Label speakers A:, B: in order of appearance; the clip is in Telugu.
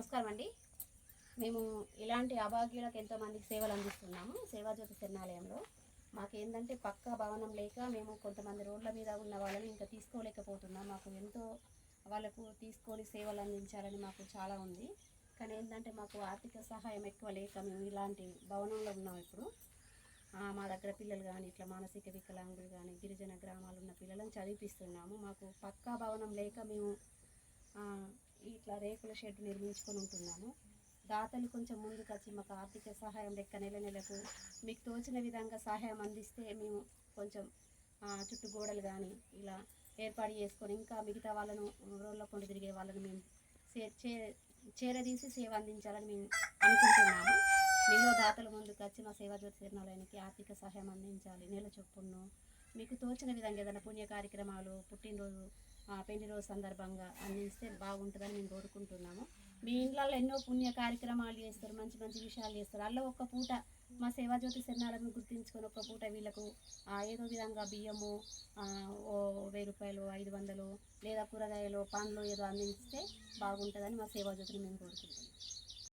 A: నమస్కారం అండి. మేము ఇలాంటి అభాగ్యులకు ఎంతోమందికి సేవలు అందిస్తున్నాము. సేవాజ్యోతి శరణాలయంలో. మాకు ఏంటంటే పక్కా భవనం లేక మేము కొంతమంది రోడ్ల మీద ఉన్న వాళ్ళని ఇంకా తీసుకోలేకపోతున్నాం. మాకు ఎంతో వాళ్ళకు తీసుకొని సేవలు అందించాలని మాకు చాలా ఉంది. కానీ ఏంటంటే మాకు ఆర్థిక సహాయం ఎక్కువ లేక మేము ఇలాంటి భవనంలో ఉన్నాం ఇప్పుడు. మా దగ్గర పిల్లలు కానీ ఇట్లా మానసిక వికలాంగులు కానీ గిరిజన గ్రామాలు ఉన్న పిల్లలను చదివిపిస్తున్నాము. మాకు పక్కా భవనం లేక మేము ఇట్లా రేకుల షెడ్ నిర్మించుకొని ఉంటున్నాను. దాతలు కొంచెం ముందుకు వచ్చి మాకు ఆర్థిక సహాయం లెక్క నెల నెలకు మీకు తోచిన విధంగా సహాయం అందిస్తే మేము కొంచెం చుట్టూ గోడలు కానీ ఇలా ఏర్పాటు చేసుకొని ఇంకా మిగతా వాళ్ళను రోడ్ల కొండ తిరిగే వాళ్ళను మేము చే- చే- చేరదీసి సేవ అందించాలని మేము అనుకుంటున్నాము. మీలో దాతలు ముందుకు వచ్చి మా సేవా జ్యోతి తిరునాలయానికి ఆర్థిక సహాయం అందించాలి. నెల చొప్పును మీకు తోచిన విధంగా ఏదైనా పుణ్య కార్యక్రమాలు పుట్టినరోజు పెళ్ళి రోజు సందర్భంగా అందిస్తే బాగుంటుందని మేము కోరుకుంటున్నాము. మీ ఇంట్లో ఎన్నో పుణ్య కార్యక్రమాలు చేస్తారు మంచి మంచి విషయాలు చేస్తారు. అలా ఒక్క పూట మా సేవాజ్యోతి శరణాలను గుర్తించుకొని ఒక్క పూట వీళ్ళకు ఏదో విధంగా బియ్యము ఓ వెయ్యి రూపాయలు ఐదు వందలు లేదా కూరగాయలు పండ్లు ఏదో అందిస్తే బాగుంటుందని మా సేవాజ్యోతిని మేము కోరుకుంటున్నాం